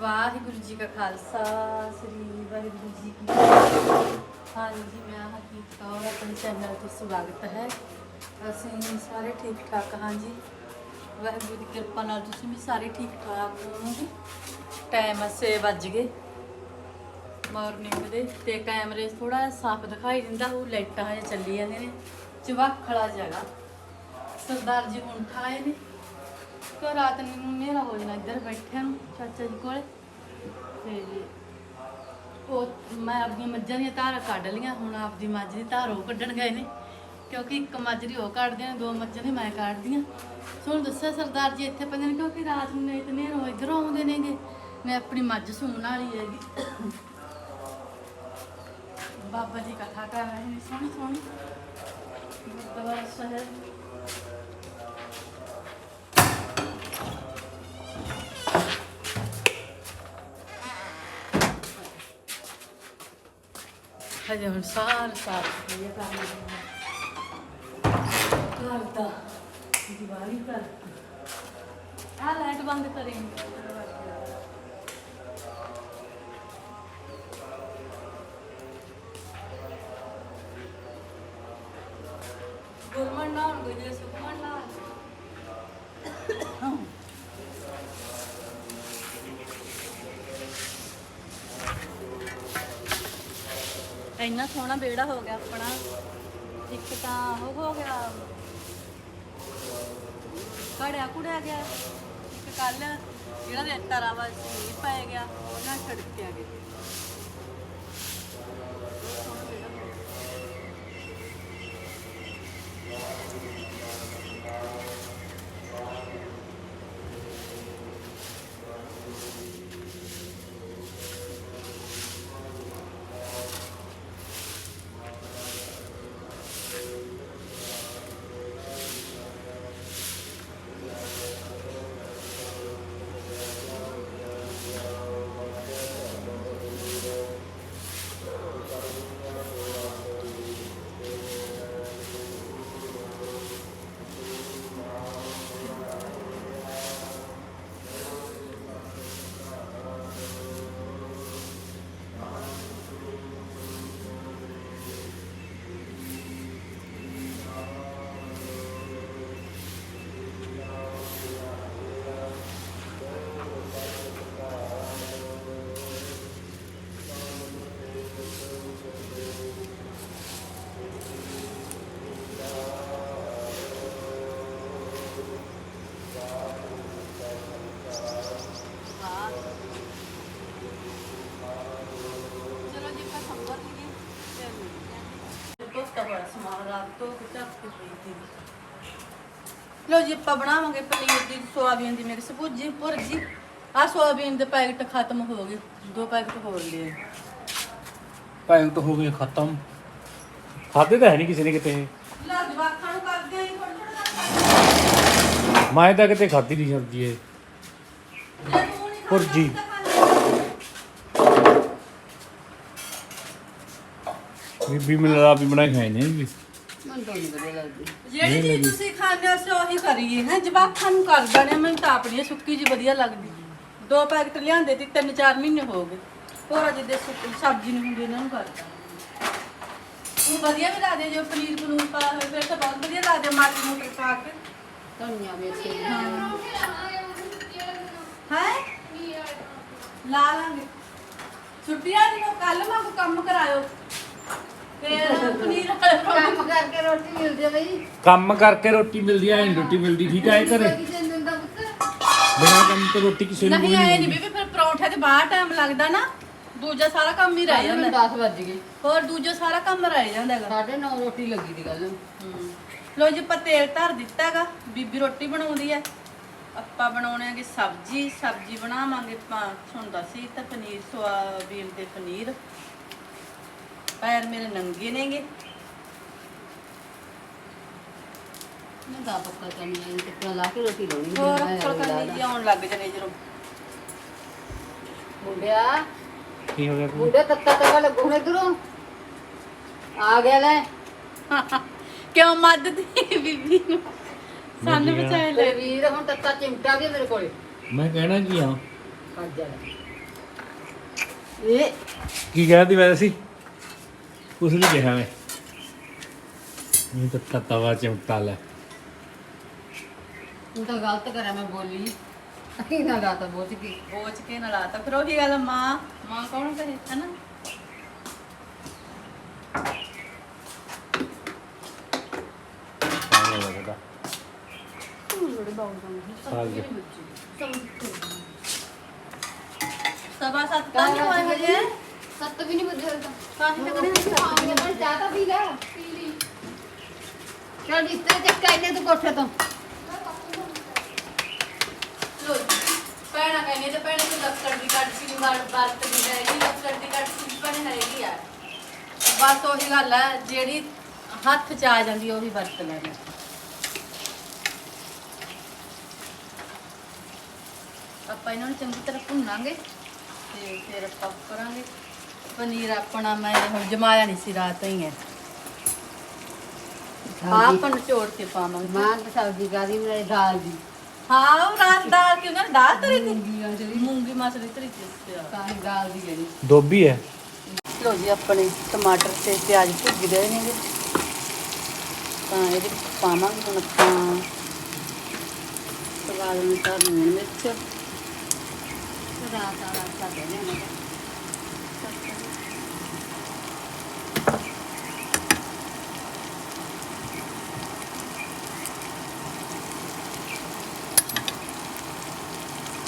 ਵਾਹਿਗੁਰੂ ਜੀ ਕਾ ਖਾਲਸਾ, ਸ੍ਰੀ ਵਾਹਿਗੁਰੂ ਜੀ ਕੀ ਫਤਿਹ। ਹਾਂਜੀ, ਮੈਂ ਹਕੀਕਤ ਕੌਰ, ਆਪਣੇ ਚੈਨਲ ਤੇ ਸਵਾਗਤ ਹੈ। ਅਸੀਂ ਸਾਰੇ ਠੀਕ ਠਾਕ ਹਾਂ ਜੀ ਵਾਹਿਗੁਰੂ ਦੀ ਕਿਰਪਾ ਨਾਲ ਤੁਸੀਂ ਵੀ ਸਾਰੇ ਠੀਕ ਠਾਕ ਹੋਵੋਗੇ। ਟਾਈਮ 6 ਵੱਜ ਗਏ। ਮਾਰਨਿੰਗ ਦੇ, ਤੇ ਕੈਮਰੇ ਥੋੜਾ ਸਾਫ਼ ਦਿਖਾਈ ਦਿੰਦਾ, ਉਹ ਲਾਈਟਾਂ ਹਜੇ ਚੱਲੀ ਜਾਂਦੇ ਨੇ ਚਵਖਲਾ ਜਗ੍ਹਾ ਸਰਦਾਰ ਜੀ ਹੁਣ ਠਾਏ ਨੇ। ਕੋ ਰਾਤ ਨੂੰ ਮੇਰਾ ਹੋ ਜਾਣਾ ਇੱਧਰ ਬੈਠਿਆਂ ਨੂੰ ਚਾਚਾ ਜੀ ਕੋਲ। ਤੇ ਉਹ ਮੈਂ ਆਪਣੀਆਂ ਮੱਝਾਂ ਦੀਆਂ ਧਾਰਾਂ ਕੱਢ ਲਈਆਂ, ਹੁਣ ਆਪਦੀ ਮੱਝ ਦੀ ਧਾਰ ਉਹ ਕੱਢਣ ਗਏ ਨੇ, ਕਿਉਂਕਿ ਇੱਕ ਮੱਝ ਦੀ ਉਹ ਕੱਢਦੇ ਨੇ, ਦੋ ਮੱਝਾਂ ਦੀ ਮੈਂ ਕੱਢਦੀਆਂ। ਆ ਦੱਸਿਆ ਸਰਦਾਰ ਜੀ ਇੱਥੇ ਪੈਂਦੇ ਨੇ, ਕਿਉਂਕਿ ਰਾਤ ਨੂੰ ਨਹੀਂ ਤੇ ਨੇਰੋ ਇੱਧਰੋਂ ਆਉਂਦੇ ਨੇਗੇ। ਮੈਂ ਆਪਣੀ ਮੱਝ ਸੂਣ ਵਾਲੀ ਹੈਗੀ। ਬਾਬਾ ਜੀ ਕਥਾ ਕਰ ਰਹੇ ਨੇ ਸੋਹਣੀ ਸੋਹਣੀ ਗੁਰਦੁਆਰਾ ਸਾਹਿਬ। ਹਜੇ ਹੁਣ ਸਾਰ ਸਾਰ ਇਹ ਕਰ ਘਰ ਦਾ ਦੀਵਾਰੀ ਕਰ ਆ ਲਾਈਟ ਬੰਦ ਕरेंगे ਇੰਨਾ ਸੋਹਣਾ ਵਿਹੜਾ ਹੋ ਗਿਆ ਆਪਣਾ। ਇੱਕ ਤਾਂ ਉਹ ਹੋ ਗਿਆ। ਕੜਿਆ ਕੁੜਿਆ ਗਿਆ। ਇੱਕ ਕੱਲ ਜਿਹੜਾ ਰੇਤਾ ਰਾਵਾ ਸੀ ਪੈ ਗਿਆ, ਉਹਨਾਂ ਨਾ ਛੜਕਿਆ ਗਿਆ ਲੋ ਜੀ ਆਪਾਂ ਬਣਾਵਾਂਗੇ ਪਨੀਰ ਦੀ ਸੋਆਬੀਨ ਦੀ ਮਿਕਸ। ਭੁਰਜੀ ਭੁਰਜੀ ਆ ਸੋਆਬੀਨ ਦੇ ਪੈਕਟ ਖਤਮ ਹੋ ਗਏ। ਦੋ ਪੈਕਟ ਹੋਰ ਲਏ। ਪੈਕਟ ਹੋ ਗਏ ਖਤਮ। ਖਾਦੇ ਤਾਂ ਹੈ ਨਹੀਂ ਕਿਸੇ ਨੇ ਕਿਤੇ। ਲਾ ਜਵਾਖਾਂ ਨੂੰ ਕਰਦੇ ਆਂ ਥੋੜਾ ਥੋੜਾ ਮੈਂ ਤਾਂ ਕਿਤੇ ਖਾਦੀ ਨਹੀਂ ਜਾਂਦੀ ਏ। ਭੁਰਜੀ। ਬੀਬੀ ਲਾ ਵੀ ਬਣਾਈ ਖਾਈ ਨੇ ਵੀ ਜਿਹੜੀ ਚੀਜ਼ ਤੁਸੀਂ ਖਾਂਦੇ ਹੋ ਅਸੀਂ ਉਹੀ ਕਰੀਏ। ਹੈ ਜਵਾਖਾਂ ਨੂੰ ਕਰ ਦਣੇ ਮੈਨੂੰ ਤਾਂ ਆਪਣੀ ਸੁੱਕੀ ਜੀ ਵਧੀਆ ਲੱਗਦੀ। ਦੋ ਪੈਕਟ ਲਿਆਂਦੇ ਤੇ ਤਿੰਨ ਚਾਰ ਮਹੀਨੇ ਹੋ ਗਏ। ਹੋਰ ਜਿੱਦੇ ਸੁੱਕੀ ਸਬਜ਼ੀ ਨਹੀਂ ਹੁੰਦੀ ਇਹਨਾਂ ਨੂੰ ਕਰਦਾ ਉਹ ਵਧੀਆ ਵੀ ਲੱਗਦੇ ਜੋ ਪਨੀਰ ਪਨੂਰ ਪਾ ਹੋਵੇ ਫਿਰ ਤਾਂ ਬਹੁਤ ਵਧੀਆ ਲੱਗਦੇ ਮਾਟੀ ਮੋਟਰ ਪਾ ਕੇ। ਧਨੀਆ ਮੇਥੇ ਹੈ। ਲਾ ਲਾਂਗੇ। ਛੁੱਟੀਆਂ ਦੀ ਕੱਲ ਵਾਂਗੂ ਕੰਮ ਕਰਾਇਓ। ਫਿਰ ਪਨੀਰ ਵਾਲੇ ਪਰੌਂਠੇ ਕੰਮ ਕਰਕੇ ਰੋਟੀ ਮਿਲਦੀ ਆ ਬਈ ਕੰਮ ਕਰਕੇ ਰੋਟੀ ਮਿਲਦੀ ਐ ਰੋਟੀ ਮਿਲਦੀ ਠੀਕ ਐ ਘਰੇ। ਕਿਸੇ ਨੂੰ ਦਿੰਦਾ ਪੁੱਤ ਬਿਨਾਂ ਕੰਮ ਤੋਂ ਰੋਟੀ ਕਿਸੇ ਨੂੰ ਨਹੀਂ ਆਏ ਨਹੀਂ। ਬੀਬੀ ਫਿਰ ਪਰੌਂਠੇ ਤੇ ਬਾਹਰ ਟਾਈਮ ਲੱਗਦਾ ਨਾ ਦੂਜਾ ਸਾਰਾ ਕੰਮ ਹੀ ਰਹਿ ਜਾਂਦਾ। 10 ਵੱਜ ਗਏ। ਹੋਰ ਦੂਜਾ ਸਾਰਾ ਕੰਮ ਰਹਿ ਜਾਂਦਾ ਹੈਗਾ। ਸਾਢੇ 9 ਰੋਟੀ ਲੱਗੀ ਦੀ ਗੱਲ। ਲੋ ਜੀ ਆਪਾਂ ਤੇਲ ਧਰ ਦਿੱਤਾ ਹੈਗਾ। ਬੀਬੀ ਰੋਟੀ ਬਣਾਉਂਦੀ ਹੈ। ਆਪਾਂ ਬਣਾਉਣੇ ਹੈਗੇ ਸਬਜ਼ੀ। ਸਬਜ਼ੀ ਬਣਾਵਾਂਗੇ ਆਪਾਂ ਤੁਹਾਨੂੰ ਦੱਸੀ ਤਾਂ ਪਨੀਰ ਸੋਆਬੀਨ ਤੇ ਪਨੀਰ। ਪੈਰ ਮੇਰੇ ਨੰਗੇ ਨੇਗੇ। ਮੈਂ ਦਾ ਪੱਕਾ ਕਰਨੀ ਹੈ ਟਿੱਕਾ ਲਾ ਕੇ ਰੋਟੀ ਲਾਉਣੀ ਹੋਰ ਫਲਕਣੀ ਜੀ ਆਉਣ ਲੱਗ ਜਣੇ ਜਦੋਂ। ਮੁੰਡਿਆ ਕੀ ਹੋ ਗਿਆ ਮੁੰਡੇ ਤੱਤਾ ਤੱਕਾ ਲੱਗੂ ਇਧਰੋਂ। ਆ ਗਿਆ ਲੈ। ਕਿਉਂ ਮੱਦਦੀ ਬੀਬੀ ਨੂੰ? ਸਾਨੂੰ। ਬਚਾਏ ਲੈ। ਵੀਰ ਹੁਣ ਤੱਤਾ ਚਿਮਟਾ ਵੀ ਮੇਰੇ ਕੋਲੇ। ਮੈਂ ਕਹਿਣਾ ਕੀ ਆ? ਕੱਜ ਜਾ। ਲੈ ਇਹ ਕੀ ਕਹਿੰਦੀ ਮੈਂ ਸੀ ਕੁਛ ਨਹੀਂ ਕਿਹਾ ਮੈਂ। ਇਹ ਤਾਂ ਤਤਵਾ ਚਮਟਾ ਲੈ ਤੂੰ ਤਾਂ ਗਲਤ ਕਰਿਆ ਮੈਂ ਬੋਲੀ। ਅਹੀਂ ਨਾ ਗਾਤਾ ਬੋਝ ਕੇ। ਬੋਚ ਕੇ ਨਾ ਲਾਤਾ ਫਿਰ ਉਹੀ ਗੱਲ ਮਾਂ। ਮਾਂ ਕੌਣ ਕਹੇ ਹਨਾ? ਪਾਣੀ ਲੱਗਦਾ ਸਾਗ ਸਵਾ ਸੱਤ ਤਾਂ ਨਹੀਂ ਹੋਏ ਹਜੇ ਸੱਤ ਵੀ ਨਹੀਂ ਵੱਜੇ ਹੋਏ ਤਾਂ ਕਾਹੀ ਲੱਗਣੇ ਹਾਂ ਮੈਂ ਚਾਹ ਤਾਂ ਪੀ ਲੈ ਪੀ ਲਈ ਚਲ ਬਿਸਤਰੇ ਚੱਕਾ ਇਹਨੇ ਤੂੰ ਕੋਠੇ ਤੋਂ ਲੋ ਪੈਣਾ ਕਹਿੰਦੇ ਤੇ ਪੈਣਾ ਤੇ ਲੱਕੜ ਦੀ ਕੱਟ ਸੀ ਵਾਰ ਵਰਤ ਦੀ ਹੈਗੀ ਲੱਕੜ ਦੀ ਕੱਟ ਸੀ ਪੈਣ ਹੈਗੀ ਆ ਬਸ ਉਹੀ ਗੱਲ ਹੈ ਜਿਹੜੀ ਹੱਥ ਚ ਆ ਜਾਂਦੀ ਉਹੀ ਵਰਤ ਲੈਣਾ ਆਪਾਂ ਇਹਨਾਂ ਨੂੰ ਚੰਗੀ ਤਰ੍ਹਾਂ ਭੁੰਨਾਂਗੇ ਤੇ ਫਿਰ ਆਪਾਂ ਕਰਾਂਗੇ। ਪਨੀਰ ਆਪਣਾ ਮੈਂ ਹੁਣ ਜਮਾਇਆ ਨਹੀਂ ਸੀ ਰਾਤ ਹੀ ਹੈ। ਆਪਾਂ ਨਿਚੋੜ ਕੇ ਪਾਵਾਂਗੇ। ਮਾਂ ਤਾਂ ਸਬਜ਼ੀ ਕਾਦੀ ਮੇਰੇ ਦਾਲ ਦੀ। ਹਾਂ ਉਹ ਰਾਤ ਦਾਲ ਕਿਉਂ ਨਾ ਦਾਲ ਤਰੀ ਦੀ? ਮੂੰਗੀਆਂ ਜਿਹੜੀ। ਮੂੰਗੀ ਮਸਰੀ ਤਰੀ ਦੀ ਕਾਹੀ ਦਾਲ ਦੀ ਜਿਹੜੀ। ਦੋਬੀ ਹੈ। ਲੋ ਜੀ ਆਪਣੇ ਟਮਾਟਰ ਤੇ ਪਿਆਜ਼ ਭੁੱਜ ਗਏ ਨੇਗੇ ਤਾਂ ਇਹਦੇ ਵਿੱਚ ਪਾਵਾਂਗੇ ਹੁਣ ਆਪਾਂ। ਸਵਾਦ ਅਨੁਸਾਰ ਲੂਣ ਮਿਰਚ। ਰਾਤ ਆ ਰਾਤ ਸਾਡੇ ਨੇ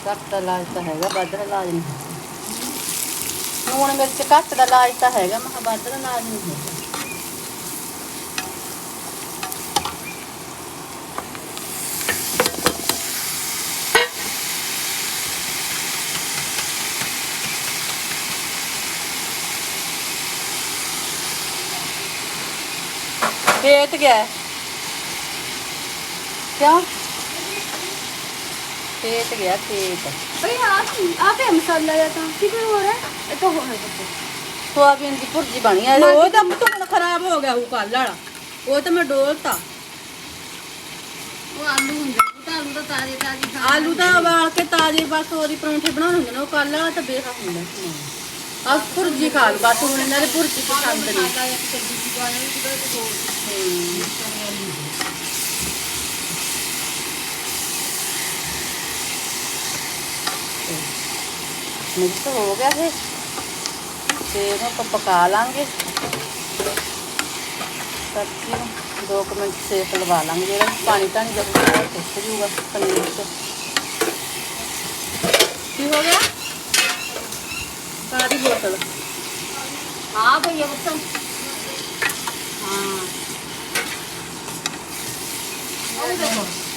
ਘੱਟ ਦਾ ਇਲਾਜ ਤਾਂ ਹੈਗਾ ਵੱਧ ਦਾ ਇਲਾਜ ਨਹੀਂ ਲੂਣ ਮਿਰਚ ਘੱਟ ਦਾ ਇਲਾਜ ਤਾਂ ਹੈਗਾ ਮੈਂ ਕਿਹਾ ਵੱਧ ਦਾ ਇਲਾਜ ਨਹੀਂ ਹੈਗਾ पेट गया है क्यों ਸੇਕ ਗਿਆ ਸੇਕ ਭਈ ਆ ਆ ਤੇ ਮਸਾਲਾ ਜਾਂ ਤਾਂ। ਕੀ ਕੋਈ ਹੋਰ ਹੈ? ਇਹ ਤਾਂ ਹੋਰ ਹੈ ਕੁਛ। ਸੋਆਬੀਨ ਦੀ ਭੁਰਜੀ ਬਣੀ ਆ ਉਹ ਤਾਂ ਧੁਣ ਖਰਾਬ ਹੋ ਗਿਆ ਉਹ ਕੱਲ ਵਾਲਾ। ਉਹ ਤਾਂ ਮੈਂ ਡੋਲਤਾ। ਉਹ ਆਲੂ ਹੁੰਦੇ ਉਹ ਤਾਂ ਆਲੂ ਤਾਂ ਤਾਜ਼ੇ ਤਾਜ਼ੇ ਖਾ ਆਲੂ ਤਾਂ ਉਬਾਲ ਕੇ ਤਾਜ਼ੇ ਬਸ ਉਹਦੀ ਪਰੌਂਠੇ ਬਣਾਉਣੇ ਹੁੰਦੇ ਨੇ ਉਹ ਕੱਲ ਵਾਲਾ ਤਾਂ ਬੇਹਾ ਹੁੰਦਾ ਆ ਭੁਰਜੀ ਖਾ ਲਓ ਬਸ ਹੁਣ ਇਹਨਾਂ ਦੇ ਭੁਰਜੀ ਪਸੰਦ ਨਹੀਂ ਮਸਾਲਾ ਜਾਂ ਤੇ ਸਬਜ਼ੀ ਦੀ ਬਾਰੇ ਵੀ ਕਿਤੇ ਹੋਰ ਹਮ। मिक्स तो हो गया है फिर आप पका लेंगे। सब्ज़ी दो मिनट सेक लगा लेंगे पानी धानी जब सुख जूगा पनीर तो। से हो गया? सारी बोतल। हाँ भैया बोतल। हाँ। देखो।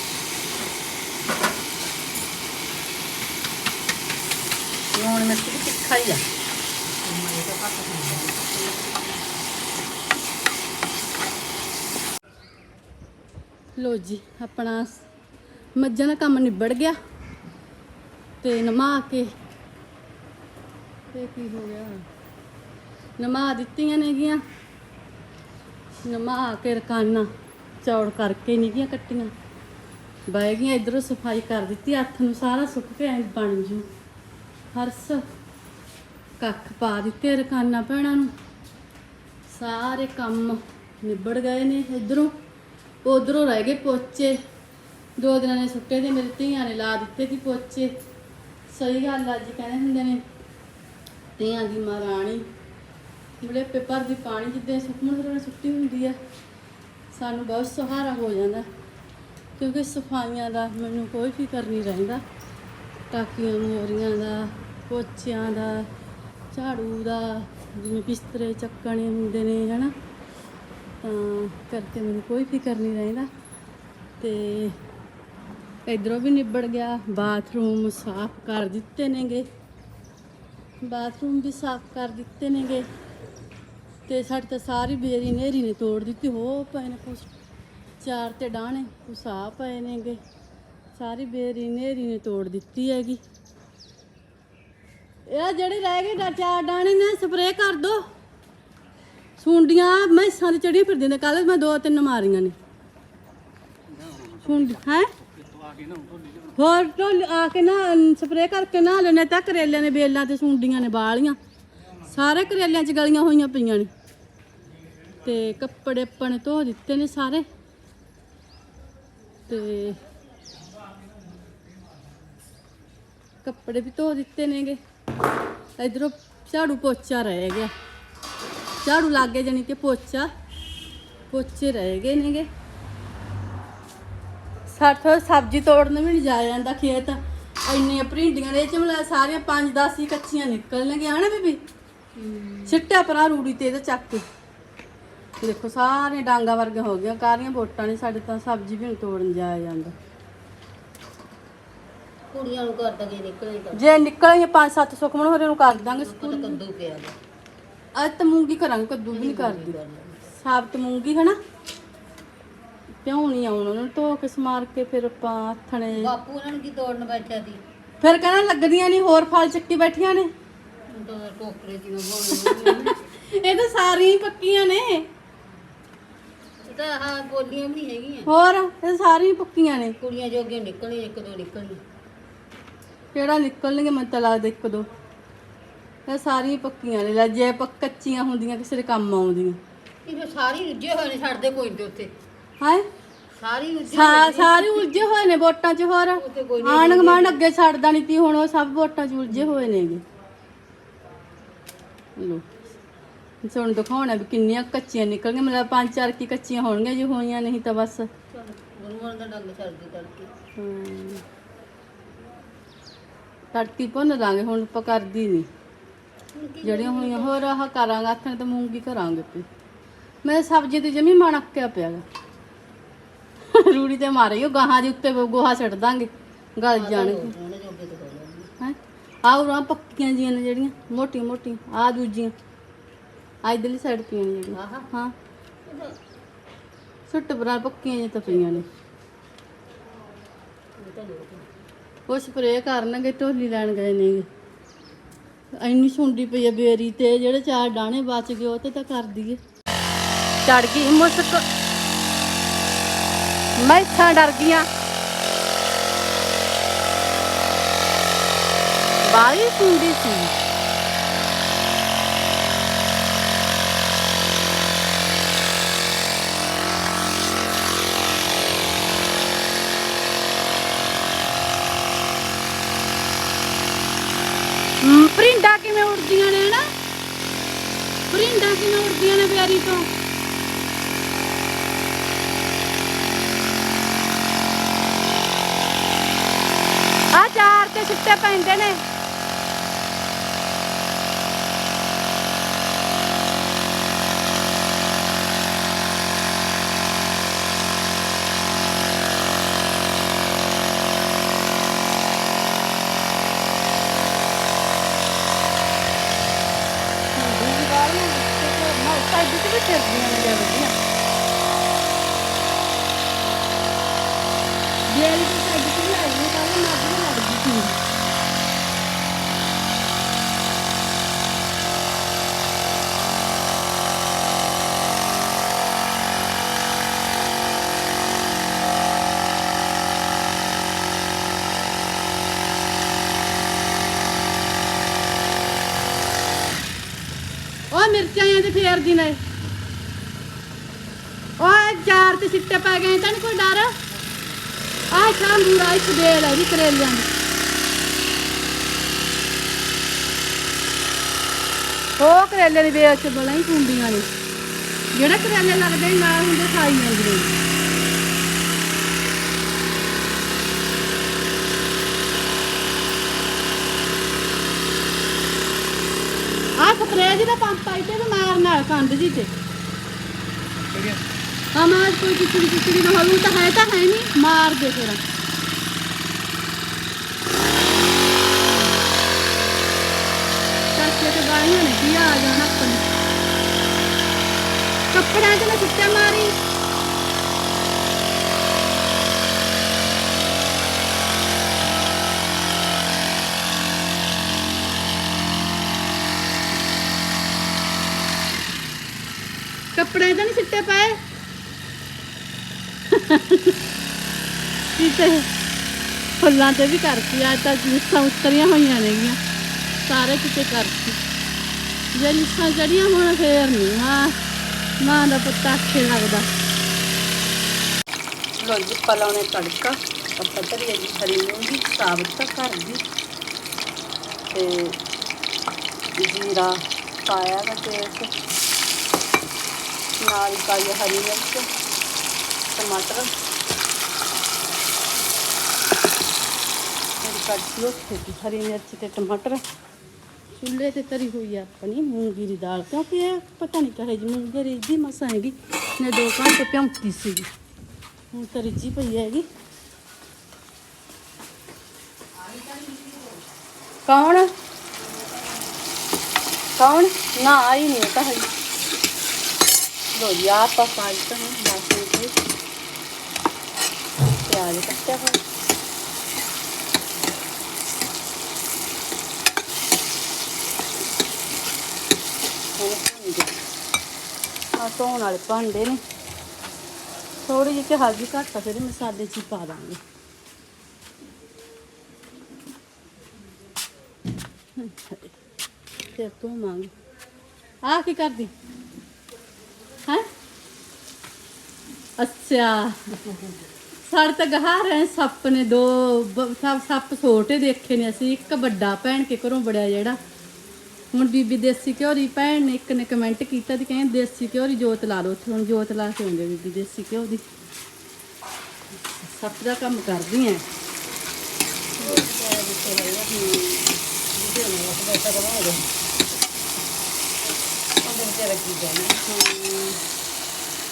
ਮਿਰਚ ਹੀ ਆ ਲੋ ਜੀ, ਆਪਣਾ ਮੱਝਾਂ ਦਾ ਕੰਮ ਨਿਬੜ ਗਿਆ ਤੇ ਨਮਾ ਕੇ ਇਹ ਕੀ ਹੋ ਗਿਆ? ਨਮਾ ਦਿੱਤੀਆਂ ਨੇਗੀਆਂ। ਨਮਾ ਕੇ ਰਕਾਨਾ ਚੌੜ ਕਰਕੇ ਨੀਗੀਆਂ ਕੱਟੀਆਂ। ਬਹਿ ਗਈਆਂ, ਇਧਰੋਂ ਸਫ਼ਾਈ ਕਰ ਦਿੱਤੀ, ਹੱਥ ਨੂੰ ਸਾਰਾ ਸੁੱਕ ਕੇ ਐਂ ਬਣ ਜੂ। ਫਰਸ ਕੱਖ ਪਾ ਦਿੱਤੇ ਰਕਾਨਾ ਭੈਣਾਂ ਨੂੰ। ਸਾਰੇ ਕੰਮ ਨਿਬੜ ਗਏ ਨੇ ਇਧਰੋਂ। ਉਧਰੋਂ ਰਹਿ ਗਏ ਪੋਚੇ। ਦੋ ਦਿਨਾਂ ਨੇ ਸੁੱਟੇ ਤੇ ਮੇਰੇ ਧੀਆਂ ਨੇ ਲਾ ਦਿੱਤੇ ਸੀ ਪੋਚੇ। ਸਹੀ ਗੱਲ ਆ ਜੀ ਕਹਿੰਦੇ ਹੁੰਦੇ ਨੇ, ਧੀਆਂ ਦੀ ਮਹਾਰਾਣੀ ਬੜੇ ਪੇਪਰ ਦੀ ਪਾਣੀ ਜਿੱਦਾਂ ਸੁਖਮਨ ਸਰ ਸੁੱਟੀ ਹੁੰਦੀ ਆ। ਸਾਨੂੰ ਬਹੁਤ ਸਹਾਰਾ ਹੋ ਜਾਂਦਾ, ਕਿਉਂਕਿ ਸਫਾਈਆਂ ਦਾ ਮੈਨੂੰ ਕੋਈ ਫਿਕਰ ਨਹੀਂ ਰਹਿੰਦਾ। ਟਾਕੀਆਂ ਮੋਰੀਆਂ ਦਾ, ਪੋਚਿਆਂ ਦਾ ਝਾੜੂ ਦਾ, ਜਿਵੇਂ ਬਿਸਤਰੇ ਚੱਕਣੇ ਹੁੰਦੇ ਨੇ, ਹਨਾ? ਤਾਂ ਕਰਕੇ ਮੈਨੂੰ ਕੋਈ ਫਿਕਰ ਨਹੀਂ ਰਹਿੰਦਾ। ਤੇ ਇਧਰੋਂ ਵੀ ਨਿਬੜ ਗਿਆ, ਬਾਥਰੂਮ ਸਾਫ਼ ਕਰ ਦਿੱਤੇ ਨੇਗੇ। ਬਾਥਰੂਮ ਵੀ ਸਾਫ਼ ਕਰ ਦਿੱਤੇ ਨੇਗੇ। ਤੇ ਸਾਡੀ ਤਾਂ ਸਾਰੀ ਬੇਰੀ ਨੇਰੀ ਨੇ ਤੋੜ ਦਿੱਤੀ, ਹੋ ਪਏ ਨੇ ਕੁਛ। ਚਾਰ ਤੇ ਡਾਣੇ ਕੁਛ ਆ ਪਏ ਨੇਗੇ। ਸਾਰੀ ਬੇਰੀ ਨੇਰੀ ਨੇ ਤੋੜ ਦਿੱਤੀ ਹੈਗੀ। ਇਹ ਜਿਹੜੇ ਰਹਿ ਗਏ ਡਾ- ਚਾਰ ਡਾਣੇ ਨੇ ਸਪਰੇਅ ਕਰ ਦੋ। ਸੁੰਡੀਆਂ, ਮੈਸਾਂ ਦੀ ਚੜੀਆਂ ਫਿਰਦੀਆਂ ਨੇ। ਕੱਲ ਮੈਂ ਦੋ ਤਿੰਨ ਮਾਰੀਆਂ ਨੇ। ਸੁੰਡੀ, ਹੈ? ਹੋਰ ਤੋਂ ਆ ਕੇ ਨਾ ਸਪਰੇਅ ਕਰਕੇ ਨਾ ਲੈਣੇ ਤਾਂ ਕਰੇਲਿਆਂ ਨੇ ਬੇਲਾਂ ਤੇ ਸੁੰਡੀਆਂ ਨੇ ਬਾਲੀਆਂ। ਸਾਰੇ ਕਰੇਲਿਆਂ 'ਚ ਗਲੀਆਂ ਹੋਈਆਂ ਪਈਆਂ ਨੇ। ਤੇ ਕੱਪੜੇ ਆਪਾਂ ਧੋ ਦਿੱਤੇ ਨੇ ਸਾਰੇ। ਤੇ ਕੱਪੜੇ ਵੀ ਧੋ ਦਿੱਤੇ ਨੇਗੇ। ਇਧਰੋਂ ਝਾੜੂ ਪੋਚਾ ਰਹਿ ਗਿਆ। ਝਾੜੂ ਲੱਗ ਗਿਆ ਜਾਨੀ ਕਿ ਪੋਚਾ। ਪੋਚੇ ਰਹਿ ਗਏ ਨੇਗੇ। ਸਾਥੋਂ ਸਬਜ਼ੀ ਤੋੜਨ ਵੀ ਨਹੀਂ ਜਾਇਆ ਜਾਂਦਾ ਖੇਤ। ਇੰਨੀਆਂ ਨੇ ਇਹ ਚ ਮਲਾ ਸਾਰੀਆਂ 5-10 ਹੀ ਕੱਚੀਆਂ ਨਿਕਲਣਗੀਆਂ ਹਨਾ ਬੀਬੀ? ਸਿੱਟਿਆ ਪਰਾਂ ਰੂੜੀ ਤੇ ਇਹਦੇ ਚੱਕ ਕੇ। ਦੇਖੋ ਸਾਰੀਆਂ ਡਾਂਗਾ ਵਰਗੇ ਹੋ ਗਈਆਂ ਕਾਰੀਆਂ ਵੋਟਾਂ ਨੇ ਸਾਡੇ ਤਾਂ ਸਬਜ਼ੀ ਵੀ ਤੋੜਨ ਜਾਇਆ ਜਾਂਦਾ। ਕੁੜੀਆਂ ਨੂੰ ਕਰ ਦਗੇ ਨਿਕਲੇ ਤਾਂ ਜੇ ਨਿਕਲਣਗੇ 5-7 ਸੁਖਮਣ ਹੋਰੇ ਨੂੰ ਕਰ ਦਾਂਗੇ ਸਕੂਲ। ਕੱਦੂ ਪਿਆ ਗਾ। ਅੱਜ ਤਾਂ ਮੂੰਗੀ ਕਰਾਂਗੇ ਕੱਦੂ ਵੀ ਨਹੀਂ ਕਰਦੀ। ਸਾਬਤ ਮੂੰਗੀ ਹਨਾ? ਪਿਉਣੀ ਆਉਣ? ਉਹਨਾਂ ਨੂੰ ਧੋ ਕੇ ਸਮਾਰ ਕੇ ਫਿਰ ਆਪਾਂ ਆਥਣੇ। ਬਾਪੂ ਉਹਨਾਂ ਨੂੰ ਕੀ ਤੋੜਨ ਬੈਠਿਆ ਸੀ? ਫਿਰ ਕਹਿੰਦਾ ਲੱਗਦੀਆਂ ਨਹੀਂ ਹੋਰ ਫਲ ਚੱਕੀ ਬੈਠੀਆਂ ਨੇ। ਹੁਣ ਤਾਂ ਟੋਕਰੇ ਦੀ ਬੋਲਣੀ ਇਹ ਤਾਂ ਸਾਰੀਆਂ ਹੀ ਪੱਕੀਆਂ ਨੇ। ਇਹ ਤਾਂ ਹਾਂ ਗੋਲੀਆਂ ਵੀ ਨਹੀਂ ਹੈਗੀਆਂ। ਹੋਰ ਇਹ ਤਾਂ ਸਾਰੀਆਂ ਹੀ ਪੱਕੀਆਂ ਨੇ। ਕੁੜੀਆਂ ਜੋਗੇ ਨਿਕਲਣੀ ਇੱਕ ਦੋ ਨਿਕਲਣੀ ਕਿਹੜਾ ਨਿਕਲਣਗੇ ਮੈਨੂੰ ਤਾਂ ਲੱਗਦਾ ਇੱਕ ਦੋ। ਇਹ ਸਾਰੀਆਂ ਪੱਕੀਆਂ ਨੇ ਲੈ ਜੇ ਪੱਕ ਕੱਚੀਆਂ ਹੁੰਦੀਆਂ ਕਿਸੇ ਦੇ ਕੰਮ ਆਉਂਦੀਆਂ। ਇਹ ਸਾਰੀ ਰੁੱਝੇ ਹੋਏ ਨੇ ਛੱਡਦੇ ਕੋਈ ਨਹੀਂ ਉੱਥੇ। ਹੈ? ਸਾਰੀ ਰੁੱਝੇ ਸਾ ਸਾਰੇ ਉਲਝੇ ਹੋਏ ਨੇ ਵੋਟਾਂ 'ਚ ਹੋਰ। ਉੱਥੇ ਕੋਈ ਆਣ ਅੱਗੇ ਛੱਡਦਾ ਨਹੀਂ ਤੀ ਹੁਣ ਉਹ ਸਭ ਵੋਟਾਂ 'ਚ ਉਲਝੇ ਹੋਏ ਨੇਗੇ ਲੋ ਤੁਹਾਨੂੰ ਦਿਖਾਉਣਾ ਵੀ ਕਿੰਨੀਆਂ ਕੱਚੀਆਂ ਨਿਕਲ ਗਈਆਂ ਮਤਲਬ ਪੰਜ ਚਾਰ ਕੀ ਕੱਚੀਆਂ ਹੋਣਗੀਆਂ ਜੇ ਹੋਈਆਂ ਨਹੀਂ ਤਾਂ ਬਸ। ਗੁਰਮਨ ਦਾ ਡੰਗ ਛੱਡਦੀ ਤੜਕੇ। ਹਮ। ਤੜਕੀ ਭੁੰਨ ਲਾਂਗੇ ਹੁਣ ਆਪਾਂ ਕਰਦੀ ਨਹੀਂ ਜਿਹੜੀਆਂ ਹੋਈਆਂ ਹੋਰ ਆਹ ਕਰਾਂਗੇ ਆਥਣ ਤੇ ਮੂੰਗੀ ਕਰਾਂਗੇ ਤੇ ਮੈਂ ਸਬਜ਼ੀ ਤੇ ਜਮੀ ਮਣ ਅੱਕਿਆ ਪਿਆਗਾ ਰੂੜੀ ਤੇ ਮਾਰੇ ਉਹ ਗਾਹਾਂ ਦੇ ਉੱਤੇ ਗੋਹਾ ਛੱਡ ਦਾਂਗੇ ਗਲ ਜਾਣਗੇ ਹੈ? ਆਹ ਉਰਾਂ ਪੱਕੀਆਂ ਜੀਆਂ ਨੇ ਜਿਹੜੀਆਂ ਮੋਟੀਆਂ ਮੋਟੀਆਂ ਆ ਦੂਜੀਆਂ। ਆ ਇਧਰਲੀ ਸਾਈਡ ਪਈਆਂ ਨੇ ਜਿਹੜੀਆਂ। ਹਾਂ। ਸੁੱਟ ਬਰਾ ਪੱਕੀਆਂ ਜਿਹੀਆਂ ਤਾਂ ਪਈਆਂ ਨੇ। ਉਹ ਸਪਰੇਅ ਕਰਨਗੇ, ਢੋਲੀ ਲੈਣ ਗਏ ਨੇ। ਇੰਨੀ ਸੁੰਡੀ ਪਈ ਆ ਬੇਰੀ ਤੇ, ਜਿਹੜੇ ਚਾਰ ਡਾਣੇ ਬਚ ਗਏ, ਉਹ ਤੇ ਤਾਂ ਕਰ ਦਈਏ। ਚੜ ਗਈ ਮੁਸਕ ਮੈਂ ਮੈਥਾਂ ਡਰ ਗਈਆਂ ਬਾਈ ਸੁੰਡੀ ਸੀ ਹਮ, ਪਰਿੰਡਾਂ ਕਿਵੇਂ ਉੜਦੀਆਂ ਨੇ ਨਾ ਪਰਿੰਡਾਂ ਨੇ ਪਿਆਰੀ ਤੋਂ। ਆ ਚਾਰ ਤੇ ਸਿੱਟੇ ਪੈਂਦੇ ਨੇ ਉਹ ਮਿਰਚਾਂ ਜਾਂ ਤੇ ਫੇਰਦੀ ਨੇ ਉਹ ਚਾਰ ਤੇ ਸਿੱਟੇ ਪੈ ਗਏ, ਤਾਂ ਕੋਈ ਡਰ? ਆਹ ਸ਼ਾਂਬੂਰਾ ਇੱਕ ਦੇ ਲੈ ਜੀ ਕਰੇਲਿਆਂ ਦੀ। ਉਹ ਕਰੇਲੇ ਦੀ ਵੇਚ ਬਲਾਂ ਹੀ ਕੁੰਡੀਆਂ ਨੇ। ਜਿਹੜੇ ਕਰੇਲੇ ਲੱਗਦੇ ਨੇ, ਨਾਲ ਹੁੰਦੇ ਖਾਈ ਜਾਂਦੇ ਨੇ ਆਹ ਸਪਰੇਅ ਦਾ ਪੰਪ ਆਈ ਤੇ ਮਾਰ ਨਾਲ ਕੰਧ ਜੀ ਤੇ। ਹਾਂ ਕੋਈ ਕਿਚੜੀ ਕਿਚੜੀ ਨਾ ਹੋਵੇ ਤਾਂ ਹੈ ਤਾਂ ਹੈ ਨਹੀਂ, ਮਾਰ ਦੇ ਫਿਰ। ਚਾਚੇ ਤੇ ਗਾਈਆਂ ਨੇ, ਕੀ ਆ ਜਾਣਾ ਆਪਾਂ ਨੂੰ ਕੱਪੜਿਆਂ 'ਚ ਮੈਂ ਸੁੱਟੇ ਮਾਰੀ ਕੱਪੜੇ ਤਾਂ ਨਹੀਂ ਸਿੱਟੇ ਪਏ। ਕਿਤੇ ਫੁੱਲਾਂ ਤੇ ਵੀ ਕਰਤੀ ਆ ਤਾਂ ਜਿਸਾਂ ਉਤਰੀਆਂ ਹੋਈਆਂ ਨੇਗੀਆਂ। ਸਾਰੇ ਕਿਤੇ ਕਰਤੀ। ਜੇ ਲਿਸਾਂ ਚੜੀਆਂ ਹੁਣ, ਫੇਰ ਨਹੀਂ ਮਾਂ ਮਾਂ ਦਾ ਪੁੱਤ ਆਖੇ ਲੱਗਦਾ। ਲੋ ਜੀ ਪਲਾਉਣੇ ਤੜਕਾ। ਆਪਾਂ ਧਰੀ ਜੀ ਹਰੀ ਮੂੰਗੀ, ਸਾਬਤ ਘਰ ਦੀ। ਤੇ ਜੀਰਾ ਪਾਇਆ ਵਾ ਨਾਲ ਹੀ ਪਾਈ ਆ ਹਰੀ ਮਿਰਚ, ਟਮਾਟਰ। ਫਿਰ ਕੱਟ ਲੋ ਤੇ ਹਰੀ ਮਿਰਚ ਤੇ ਟਮਾਟਰ। ਚੁੱਲ੍ਹੇ ਤੇ ਤਰੀ ਹੋਈ ਆ ਆਪਣੀ, ਮੂੰਗੀ ਦੀ ਦਾਲ। ਕਿਉਂਕਿ ਇਹ ਪਤਾ ਨਹੀਂ ਕਹੇ ਜੀ ਮੂੰਗੀ ਰਿੱਝੀ ਮਸਾਂ ਹੈਗੀ। ਨੇ ਦੋ ਘੰਟੇ ਭਿਉਂਤੀ ਸੀਗੀ। ਹੁਣ ਤਾਂ ਰਿੱਝੀ ਪਈ ਹੈਗੀ। ਕੌਣ? ਕੌਣ? ਨਾ ਆਈ ਨਹੀਂ ਤਾਂ ਹੈ ਲੋ ਜੀ ਆਪਾਂ ਪਾਈ ਤਾਂ ਹੈ ਮਾਸੀ ਜੀ ਪਿਆਜ਼ ਆ ਧੋਣ ਵਾਲੇ ਭਾਂਡੇ ਨੇ। ਥੋੜੀ ਜਿਹੀ ਤੇ ਹਲਦੀ ਘੱਟ ਆ, ਫਿਰ ਮਸਾਲੇ ਚ ਹੀ ਪਾ ਦਾਂਗੇ। ਫਿਰ ਤੂੰ ਮੰਗ ਆ ਕੀ ਕਰਦੀ? ਹੈ? ਅੱਛਾ। ਸਾਡੇ ਤਾਂ ਗਹਾ ਰਹੇ ਸੱਪ ਨੇ ਦੋ ਬ- ਸੱਪ ਛੋਟੇ ਦੇਖੇ ਨੇ ਅਸੀਂ, ਇੱਕ ਵੱਡਾ ਭੈਣ ਕੇ ਘਰੋਂ ਬੜਿਆ ਜਿਹੜਾ। ਹੁਣ ਬੀਬੀ ਦੇਸੀ ਘਿਓ ਦੀ ਭੈਣ ਨੇ, ਇੱਕ ਨੇ ਕਮੈਂਟ ਕੀਤਾ ਤੇ ਕਹਿੰਦੇ ਦੇਸੀ ਘਿਓ ਦੀ ਜੋਤ ਲਾ ਲਓ ਉੱਥੇ, ਹੁਣ ਜੋਤ ਲਾ ਕੇ ਆਉਂਦੇ ਬੀਬੀ ਦੇਸੀ ਘਿਓ ਦੀ ਸੱਪ ਦਾ ਕੰਮ ਕਰਦੀ ਐ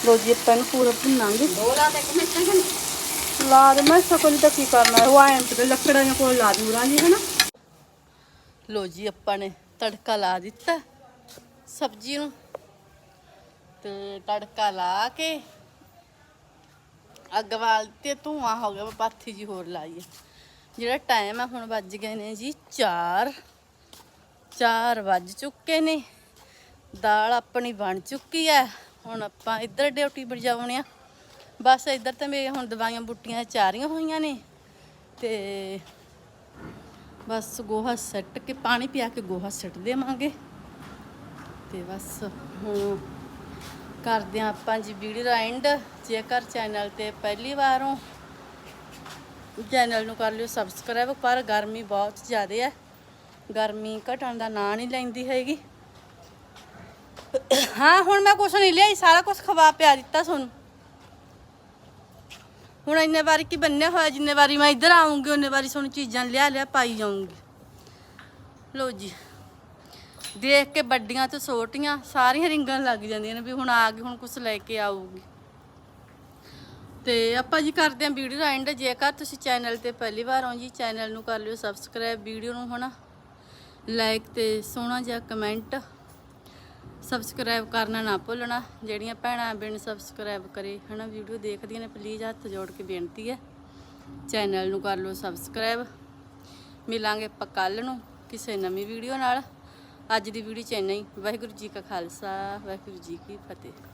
ਲੋ ਜੀ ਆਪਾਂ ਨੂੰ ਪੂਰਾ ਭੁੰਨਾਂਗੇ। ਦੋ ਲਾ ਤੇ ਇੱਕ ਮਿੰਟ ਤੱਕ ਲਾ ਦੇ ਮੈਂ ਸਕੋਲੀ ਤਾਂ ਕੀ ਕਰਨਾ? ਹੈ ਉਹ ਐਂ ਤੇ ਲੱਕੜਾਂ ਦੇ ਕੋਲ ਲਾ ਦੂਰਾਂ ਜੀ ਹਨਾ? ਲੋ ਜੀ ਆਪਾਂ ਨੇ ਤੜਕਾ ਲਾ ਦਿੱਤਾ ਸਬਜ਼ੀ ਨੂੰ। ਤੇ ਤੜਕਾ ਲਾ ਕੇ ਅੱਗ ਵਾਲ ਤੇ ਧੂਆਂ ਹੋ ਗਿਆ ਪਾਥੀ ਜੀ ਹੋਰ ਲਾਈਏ। ਜਿਹੜਾ ਟਾਈਮ ਹੈ ਹੁਣ ਵੱਜ ਗਏ ਨੇ ਜੀ 4 4 ਵੱਜ ਚੁੱਕੇ ਨੇ। ਦਾਲ ਆਪਣੀ ਬਣ ਚੁੱਕੀ ਹੈ ਹੁਣ ਆਪਾਂ ਇੱਧਰ ਡਿਊਟੀ ਪਰ ਜਾਉਣੇ ਆ। ਬਸ ਇੱਧਰ ਤਾਂ ਮੇਰੇ ਹੁਣ ਦਵਾਈਆਂ ਬੁੱਟੀਆਂ ਚਾਰੀਆਂ ਹੋਈਆਂ ਨੇ। ਤੇ ਬਸ ਗੋਹਾ ਸੱਟ ਕੇ, ਪਾਣੀ ਪਿਆ ਕੇ ਗੋਹਾ ਸੱਟ ਦੇਵਾਂਗੇ। ਤੇ ਬਸ ਹੁਣ ਕਰਦੇ ਹਾਂ ਆਪਾਂ ਜੀ ਵੀਡੀਓ ਦਾ ਐਂਡ ਜੇਕਰ ਚੈਨਲ ਤੇ ਪਹਿਲੀ ਵਾਰ ਹੋ ਚੈਨਲ ਨੂੰ ਕਰ ਲਿਓ ਸਬਸਕ੍ਰਾਈਬ ਪਰ ਗਰਮੀ ਬਹੁਤ ਜ਼ਿਆਦਾ ਹੈ ਗਰਮੀ ਘਟਣ ਦਾ ਨਾਂ ਨਹੀਂ ਲੈਂਦੀ ਹੈਗੀ। ਹਾਂ, ਹੁਣ ਮੈਂ ਕੁਛ ਨਹੀਂ ਲਿਆਈ, ਸਾਰਾ ਕੁਝ ਖਵਾ ਪਿਆ, ਦਿੱਤਾ ਤੁਹਾਨੂੰ। ਹੁਣ ਇੰਨੇ ਵਾਰੀ ਕੀ ਬੰਨਿਆ ਹੋਇਆ, ਜਿੰਨੇ ਵਾਰੀ ਮੈਂ ਇੱਧਰ ਆਉਂਗੀ ਉਹਨੇ ਵਾਰੀ ਤੁਹਾਨੂੰ ਚੀਜ਼ਾਂ ਲਿਆ ਲਿਆ ਪਾਈ ਜਾਊਂਗੀ। ਲੋ ਜੀ, ਦੇਖ ਕੇ ਵੱਡੀਆਂ ਤੇ ਛੋਟੀਆਂ, ਸਾਰੀਆਂ ਰਿੰਗਣ ਲੱਗ ਜਾਂਦੀਆਂ ਨੇ ਵੀ ਹੁਣ ਆ ਗਈ, ਹੁਣ ਕੁਝ ਲੈ ਕੇ ਆਊਗੀ। ਤੇ ਆਪਾਂ ਜੀ ਕਰਦੇ ਆਂ ਵੀਡੀਓ ਦਾ ਐਂਡ ਜੇਕਰ ਤੁਸੀਂ ਚੈਨਲ ਤੇ ਪਹਿਲੀ ਵਾਰ ਹੋ ਜੀ, ਚੈਨਲ ਨੂੰ ਕਰ ਲਿਓ ਸਬਸਕ੍ਰਾਈਬ ਵੀਡੀਓ ਨੂੰ ਹਨਾ ਲਾਈਕ ਤੇ ਸੋਹਣਾ ਜਿਹਾ ਕਮੈਂਟ ਸਬਸਕ੍ਰਾਈਬ ਕਰਨਾ ਨਾ ਭੁੱਲਣਾ, ਜਿਹੜੀਆਂ ਭੈਣਾਂ ਬਿਨ ਸਬਸਕ੍ਰਾਈਬ ਕਰੇ, ਹਨਾ, ਵੀਡੀਓ ਦੇਖਦੀਆਂ ਨੇ ਪਲੀਜ਼ ਹੱਥ ਜੋੜ ਕੇ ਬੇਨਤੀ ਹੈ। ਚੈਨਲ ਨੂੰ ਕਰ ਲਓ ਸਬਸਕ੍ਰਾਈਬ ਮਿਲਾਂਗੇ ਆਪਾਂ ਕੱਲ ਨੂੰ ਕਿਸੇ ਨਵੀਂ ਵੀਡੀਓ ਨਾਲ। ਅੱਜ ਦੀ ਵੀਡੀਓ ਚ ਇੰਨਾ ਹੀ। ਵਾਹਿਗੁਰੂ ਜੀ ਕਾ ਖਾਲਸਾ, ਵਾਹਿਗੁਰੂ ਜੀ ਕੀ ਫਤਿਹ।